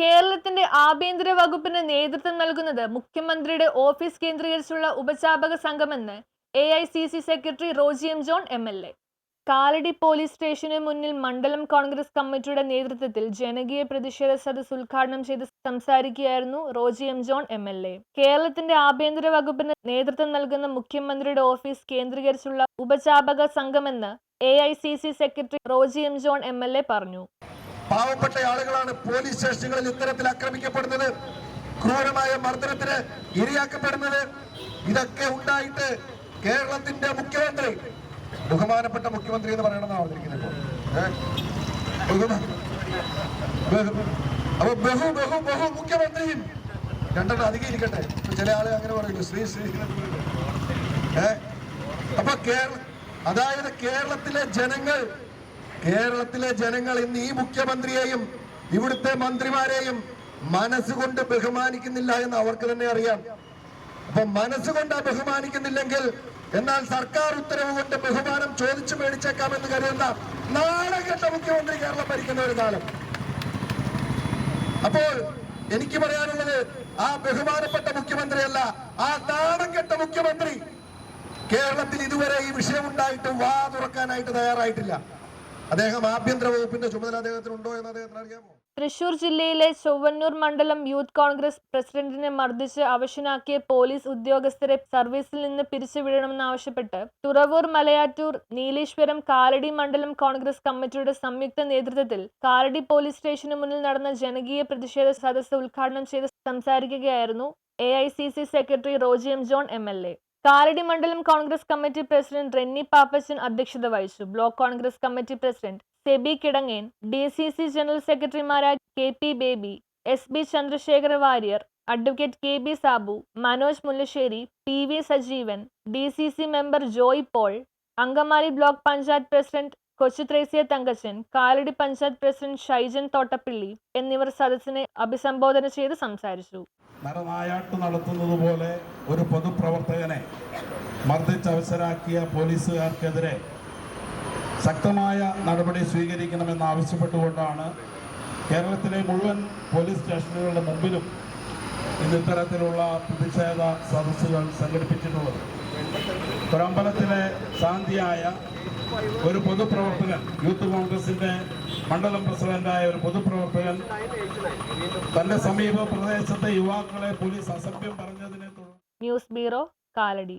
കേരളത്തിന്റെ ആഭ്യന്തര വകുപ്പിന് നേതൃത്വം നൽകുന്നത് മുഖ്യമന്ത്രിയുടെ ഓഫീസ് കേന്ദ്രീകരിച്ചുള്ള ഉപചാപക സംഘമെന്ന് A I C C secretary Roji M John M L A Kalady police സ്റ്റേഷന് മുന്നിൽ മണ്ഡലം കോൺഗ്രസ് കമ്മിറ്റിയുടെ നേതൃത്വത്തിൽ ജനകീയ പ്രതിഷേധ സദസ് ഉദ്ഘാടനം ചെയ്ത് സംസാരിക്കുകയായിരുന്നു Roji M John M L A കേരളത്തിന്റെ ആഭ്യന്തര വകുപ്പിന് നേതൃത്വം നൽകുന്ന മുഖ്യമന്ത്രിയുടെ ഓഫീസ് കേന്ദ്രീകരിച്ചുള്ള ഉപചാപക സംഘമെന്ന് A I C C secretary Roji M John M L A പറഞ്ഞു. പാവപ്പെട്ട ആളുകളാണ് പോലീസ് സ്റ്റേഷനുകളിൽ ഇത്തരത്തിൽ ആക്രമിക്കപ്പെടുന്നത് ക്രൂരമായ മർദ്ദനത്തിന് ഇരയാക്കപ്പെടുന്നത് ഇതൊക്കെ ഉണ്ടായിട്ട് കേരളത്തിന്റെ മുഖ്യമന്ത്രി ബഹുമാനപ്പെട്ട മുഖ്യമന്ത്രി എന്ന് പറയണമെന്നാണ്. ബഹു- അപ്പൊ ബഹു ബഹു ബഹു മുഖ്യമന്ത്രിയും രണ്ടെണ്ണം അധികം ഇരിക്കട്ടെ ചില ആളുകൾ അങ്ങനെ പറയുന്നു ശ്രീ ശ്രീ? ഏ അപ്പൊ കേരള അതായത് കേരളത്തിലെ ജനങ്ങൾ കേരളത്തിലെ ജനങ്ങൾ ഇന്ന് ഈ മുഖ്യമന്ത്രിയെയും ഇവിടുത്തെ മന്ത്രിമാരെയും മനസ്സുകൊണ്ട് ബഹുമാനിക്കുന്നില്ല എന്ന് അവർക്ക് തന്നെ അറിയാം. അപ്പൊ മനസ്സുകൊണ്ട് ബഹുമാനിക്കുന്നില്ലെങ്കിൽ എന്നാൽ സർക്കാർ ഉത്തരവ് കൊണ്ട് ബഹുമാനം ചോദിച്ചു മേടിച്ചേക്കാമെന്ന് കരുതുന്ന നാളെകെട്ട മുഖ്യമന്ത്രി കേരളം ഭരിക്കുന്ന ഒരു കാലം. അപ്പോൾ എനിക്ക് പറയാനുള്ളത് ആ ബഹുമാനപ്പെട്ട മുഖ്യമന്ത്രിയല്ല ആ നാണം കെട്ട മുഖ്യമന്ത്രി കേരളത്തിൽ ഇതുവരെ ഈ വിഷയം ഉണ്ടായിട്ട് വാ തുറക്കാനായിട്ട് തയ്യാറായിട്ടില്ല. അദ്ദേഹം ആഭ്യന്തര വകുപ്പിന്റെ ചുമതല അദ്ദേഹത്തിനുണ്ടോ എന്ന് അദ്ദേഹത്തിന് അറിയാമോ? തൃശൂർ ജില്ലയിലെ ചൊവ്വന്നൂർ മണ്ഡലം യൂത്ത് കോൺഗ്രസ് പ്രസിഡന്റിനെ മർദ്ദിച്ച് അവശനാക്കിയ പോലീസ് ഉദ്യോഗസ്ഥരെ സർവീസിൽ നിന്ന് പിരിച്ചുവിടണമെന്നാവശ്യപ്പെട്ട് തുറവൂർ മലയാറ്റൂർ നീലേശ്വരം കാലടി മണ്ഡലം കോൺഗ്രസ് കമ്മിറ്റിയുടെ സംയുക്ത നേതൃത്വത്തിൽ കാലടി പോലീസ് സ്റ്റേഷന് മുന്നിൽ നടന്ന ജനകീയ പ്രതിഷേധ സദസ്സ് ഉദ്ഘാടനം ചെയ്ത് സംസാരിക്കുകയായിരുന്നു A secretary Roji M John A. Kalady മണ്ഡലം കോൺഗ്രസ് കമ്മിറ്റി പ്രസിഡന്റ് റെന്നി പാപ്പച്ചൻ അധ്യക്ഷത വഹിച്ചു. Block Congress committee president Sebi Kidangen D C C general സെക്രട്ടറിമാരായ K P Baby S B Chandrasekhara Warrier advocate K B Sabu Manoj Mullassery P V Sajeevan D C C member Joy Paul Angamaly block panchayat president Kochu Thresia Thankachan Kalady panchayat president Shaijan Thottappilly എന്നിവർ സദസ്സിനെ അഭിസംബോധന ചെയ്ത് സംസാരിച്ചു. നരനായാട്ട് നടത്തുന്നത് പോലെ ഒരു പൊതുപ്രവർത്തകനെ മർദ്ദിച്ചവസരാക്കിയ പോലീസുകാർക്കെതിരെ ശക്തമായ നടപടി സ്വീകരിക്കണമെന്ന് ആവശ്യപ്പെട്ടുകൊണ്ടാണ് കേരളത്തിലെ മുഴുവൻ പോലീസ് സ്റ്റേഷനുകളുടെ മുമ്പിലും ഇന്ന് ഇത്തരത്തിലുള്ള പ്രതിഷേധ സദസ്സുകൾ സംഘടിപ്പിച്ചിട്ടുള്ളത്. ഒരമ്പലത്തിലെ ശാന്തിയായ ഒരു പൊതുപ്രവർത്തകൻ യൂത്ത് കോൺഗ്രസിന്റെ മണ്ഡലം പ്രസിഡന്റായ ഒരു പൊതുപ്രവർത്തകൻ തന്റെ സമീപ പ്രദേശത്തെ യുവാക്കളെ പോലീസ് അസഭ്യം പറഞ്ഞതിനെ തുടർന്ന് ന്യൂസ് ബ്യൂറോ കാലടി.